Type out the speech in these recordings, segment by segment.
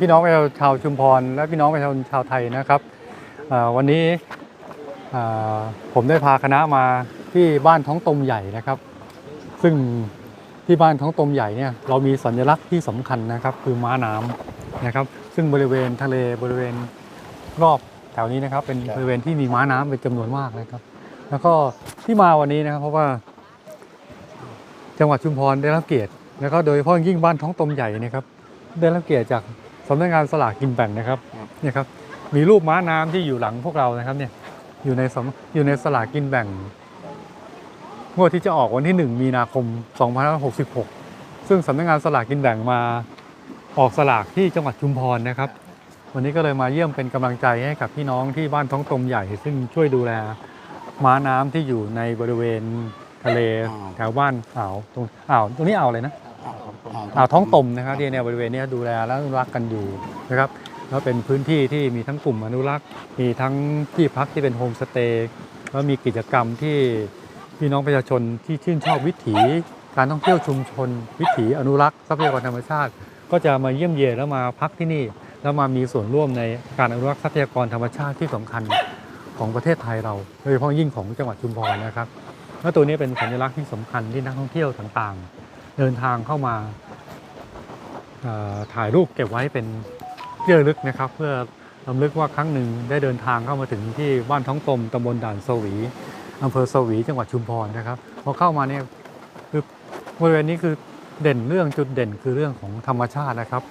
พี่น้องประชาชนชาวชุมพร และพี่น้องประชาชนชาวไทยนะครับวันนี้ผมได้พาคณะมาที่บ้านท้องตมใหญ่นะครับ ซึ่งที่บ้านท้องตมใหญ่เนี่ยเรามีสัญลักษณ์ที่สำคัญนะครับ คือม้าน้ำนะครับ ซึ่งบริเวณทะเลบริเวณรอบแถวนี้นะครับ เป็นบริเวณที่มีม้าน้ำเป็นจำนวนมากนะครับ แล้วก็ที่มาวันนี้นะครับ เพราะว่า จังหวัดชุมพรได้รับเกียรติแล้วก็โดยเฉพาะยิ่งบ้านท้องตมใหญ่นะครับได้รับเกียรติจาก สำนักงานสลากกินแบ่งนะครับเนี่ยครับมีรูปม้าน้ำที่อยู่หลังพวกเรานะครับเนี่ยอยู่ในสำอยู่ในสลากกินแบ่งงวดที่จะออกวันที่ 1 มีนาคม 2566 ซึ่งสำนักงานสลากกินแบ่งมาออกสลากที่จังหวัดชุมพรนะครับ วันนี้ก็เลยมาเยี่ยมเป็นกำลังใจให้กับพี่น้องที่บ้านท้องตมใหญ่ ซึ่งช่วยดูแลม้าน้ำที่อยู่ในบริเวณทะเลอ่าวแถวบ้านอ่าวตรงอ่าวตรงนี้อ่าวเลยนะ อ่าวท้องตมนะครับที่เนี่ยบริเวณนี้ดูแลและอนุรักษ์กันอยู่นะครับแล้วเป็นพื้นที่ที่มีทั้งกลุ่มอนุรักษ์ มีทั้งที่พักที่เป็นโฮมสเตย์แล้วมีกิจกรรมที่พี่น้องประชาชนที่ชื่นชอบวิถี การท่องเที่ยวชุมชน วิถีอนุรักษ์ทรัพยากรธรรมชาติ ก็จะมาเยี่ยมเยียนแล้วมาพักที่นี่ แล้วมามีส่วนร่วมในการอนุรักษ์ทรัพยากรธรรมชาติที่สำคัญของประเทศไทยเราโดยเฉพาะยิ่งของจังหวัดชุมพรนะครับแล้วตัวนี้เป็นสัญลักษณ์ที่สำคัญที่นักท่องเที่ยวต่างๆ เดินทางเข้ามา ถ่ายรูปเก็บไว้เป็นที่ระลึกนะครับ เพื่อรำลึกว่าครั้งหนึ่งได้เดินทางเข้ามาถึงที่บ้านท้องตมตำบลด่านสวีอำเภอสวีจังหวัดชุมพรนะครับพอเข้ามาเนี่ยคือบริเวณนี้คือเด่นเรื่องจุดเด่นคือเรื่องของธรรมชาตินะครับ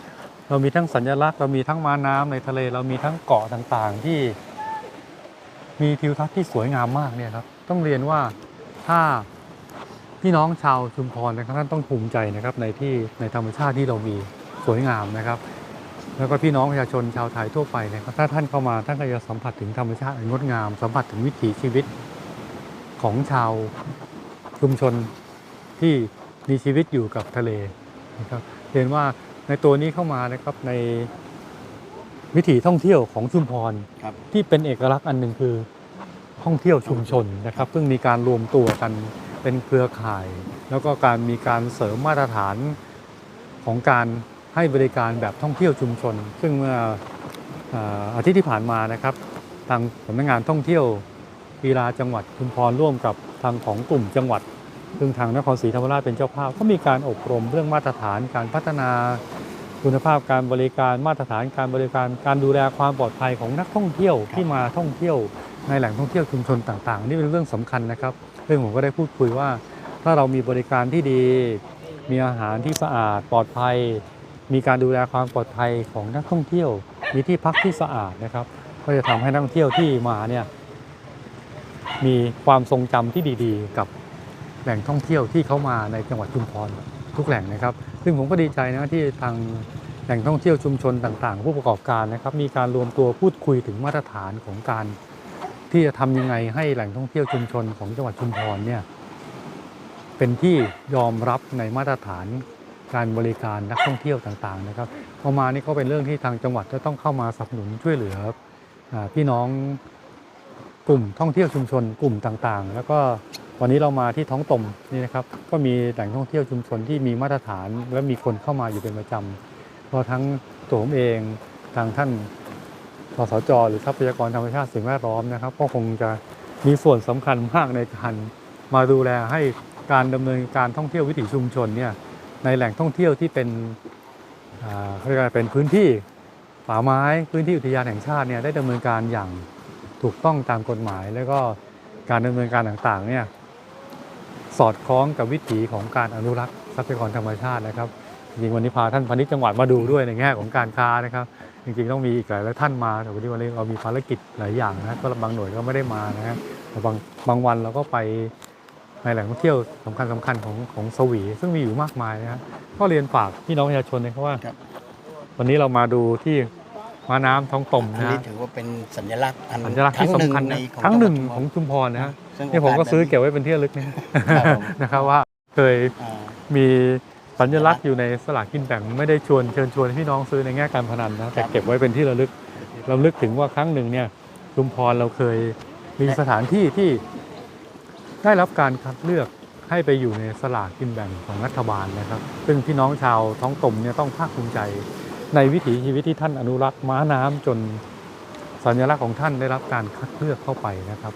เรามีทั้งสัญลักษณ์เรามีทั้งม้าน้ำในทะเล เรามีทั้งเกาะต่างๆที่ มีทิวทัศน์ที่สวยงามมากเนี่ยครับต้องเรียนว่าถ้าพี่น้องชาวชุมพรนะครับท่านต้องภูมิใจนะครับในที่ในธรรมชาติที่เรามี สวยงามนะครับ แล้วก็พี่น้องประชาชนชาวไทยทั่วไปนะครับถ้าท่านเข้ามาท่านก็จะสัมผัสถึงธรรมชาติอันงดงาม สัมผัสถึงวิถีชีวิตของชาวชุมชนที่มีชีวิตอยู่กับทะเลนะครับเห็นว่าในตัวนี้เข้ามานะครับในวิถีท่องเที่ยวของชุมพรครับที่เป็นเอกลักษณ์อันหนึ่งคือท่องเที่ยวชุมชนนะครับซึ่งมีการรวมตัวกันเป็นเครือข่าย แล้วก็การมีการเสริมมาตรฐานของการ ให้บริการแบบท่องเที่ยวชุมชน ซึ่งเมื่ออาทิตย์ที่ผ่านมานะครับ ทางสำนักงานท่องเที่ยวกีฬาจังหวัดชุมพรร่วมกับทางของกลุ่มจังหวัด ซึ่งทางนครศรีธรรมราชเป็นเจ้าภาพก็มีการอบรมเรื่องมาตรฐานการพัฒนาคุณภาพการบริการมาตรฐานการบริการการดูแลความปลอดภัยของนักท่องเที่ยวที่มาท่องเที่ยวในแหล่งท่องเที่ยวชุมชนต่างๆ นี่เป็นเรื่องสำคัญนะครับซึ่องผมก็ได้พูดคุยว่า ถ้าเรามีบริการที่ดี มีอาหารที่สะอาดปลอดภัย มีการดูแลความปลอดภัยของนักท่องเที่ยว มีที่พักที่สะอาดนะครับ ก็จะทำให้นักท่องเที่ยวที่มาเนี่ยมีความทรงจำที่ดีๆ กับแหล่งท่องเที่ยวที่เขามาในจังหวัดชุมพรทุกแหล่งนะครับ ซึ่งผมก็ดีใจนะที่ทางแหล่งท่องเที่ยวชุมชนต่างๆ ผู้ประกอบการนะครับ มีการรวมตัวพูดคุยถึงมาตรฐานของการ ที่จะทำยังไงให้แหล่งท่องเที่ยวชุมชนของจังหวัดชุมพรเนี่ยเป็นที่ยอมรับในมาตรฐาน การบริการนักท่องเที่ยวต่างๆนะครับพอมานี่ก็เป็นเรื่องที่ทางจังหวัดจะต้องเข้ามาสนับสนุนช่วยเหลือพี่น้องกลุ่มท่องเที่ยวชุมชนกลุ่มต่างๆ แล้วก็วันนี้เรามาที่ท้องตมนี่นะครับ ก็มีแหล่งท่องเที่ยวชุมชนที่มีมาตรฐาน และมีคนเข้ามาอยู่เป็นประจำพอทั้งตัวผมเองทางท่านสสจหรือทรัพยากรธรรมชาติสิ่งแวดล้อมนะครับ ก็คงจะมีส่วนสำคัญมากในการมาดูแลให้การดำเนินการท่องเที่ยววิถีชุมชนเนี่ย ในแหล่งท่องเที่ยวที่เป็นเขาเรียกว่าเป็นพื้นที่ป่าไม้พื้นที่อุทยานแห่งชาติเนี่ยได้ดำเนินการอย่างถูกต้องตามกฎหมาย แล้วก็การดำเนินการต่างๆเนี่ยสอดคล้องกับวิถีของการอนุรักษ์ทรัพยากรธรรมชาตินะครับจริงๆวันนี้พาท่านพาณิชย์จังหวัดมาดูด้วยในแง่ของการค้านะครับ จริงๆต้องมีอีกหลายท่านมาแต่วันนี้วันนี้เรามีภารกิจหลายอย่างนะก็บางหน่วยก็ไม่ได้มานะฮะแต่บางบางวันเราก็ไป ในแหล่งท่องเที่ยวสำคัญสคัญๆของของสวี ซึ่งมีอยู่มากมายนะฮะก็เรียนฝากพี่น้องประชาชนนะครับว่าครับวันนี้เรามาดูที่ม้าน้ำท้องตมอันนะนี้ฮะถือว่าเป็นสัญลักษณ์อันสัญลักษณ์ที่สำคัญนะของครั้งหนึ่งจัของวัดชุมพรนะฮะซึ่งนี่ผมก็ซื้อเก็บโไว้เป็นที่ระลึกนะครับผมนะครับว่าเคยอ่ามีสัญลักษณ์อยู่ในสลากกินแบ่งไม่ได้ชวนเชิญชวนให้พี่น้องซื้อในแง่การพนันนะแต่ครับเก็บไว้เป็นที่ระลึกรำลึกถึงว่าครั้งหนึ่งเนี่ยชุมพรเราเคยมีสถานที่ที่ ได้รับการคัดเลือกให้ไปอยู่ในสลากกินแบ่งของรัฐบาลนะครับ ซึ่งพี่น้องชาวท้องตมเนี่ยต้องภาคภูมิใจ ในวิถีชีวิตที่ท่านอนุรักษ์ม้าน้ำจนสัญลักษณ์ของท่านได้รับการคัดเลือกเข้าไปนะครับ